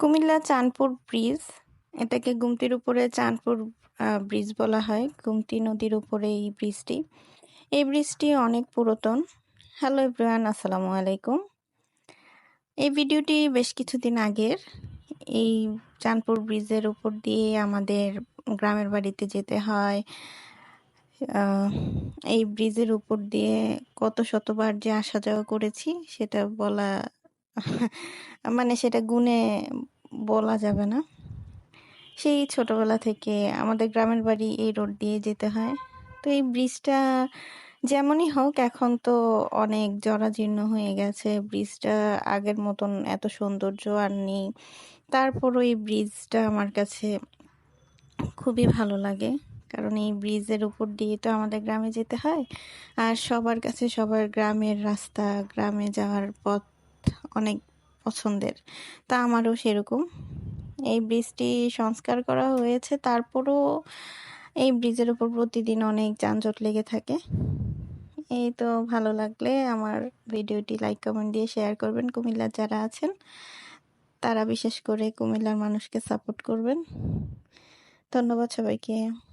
Comilla Chandpur bridge, এটাকে গুমতির উপরে Chandpur bridge বলা হয়। গুমতি নদীর উপরে এই ব্রিজটি। এই ব্রিজটি অনেক পুরাতন। হ্যালো এভরিওয়ান, আসসালামু আলাইকুম। এই ভিডিওটি বেশ কিছুদিন আগের। এই চাঁদপুর ব্রিজের উপর দিয়ে আমাদের গ্রামের বাড়িতে যেতে হয়। এই ব্রিজের উপর দিয়ে কত শতবার যে আসা যাওয়া করেছি, সেটা বলা মানে সেটা গুণে বলা যাবে না। সেই ছোটবেলা থেকে আমাদের গ্রামের বাড়ি এই রোড দিয়ে যেতে হয়। তো এই ব্রিজটা যেমনই হোক, এখন তো অনেক জরাজীর্ণ হয়ে গেছে। ব্রিজটা আগের মতন এত সৌন্দর্য আর নেই। তারপরও এই ব্রিজটা আমার কাছে খুবই ভালো লাগে। কারণ এই ব্রিজের উপর দিয়ে তো আমাদের গ্রামে যেতে হয়। আর সবার কাছে সবার গ্রামের রাস্তা, গ্রামে যাওয়ার পথ অনেক পছন্দের। তা আমারও সেরকম। এই ব্রিজটি সংস্কার করা হয়েছে, তারপরও এই ব্রিজের উপর প্রতিদিন অনেক যানজট লেগে থাকে। এই তো ভালো লাগলে আমার ভিডিওটি লাইক, কমেন্ট দিয়ে শেয়ার করবেন, কুমিল্লার যারা আছেন। তারা বিশেষ করে কুমিল্লার মানুষকে সাপোর্ট করবেন। ধন্যবাদ সবাইকে।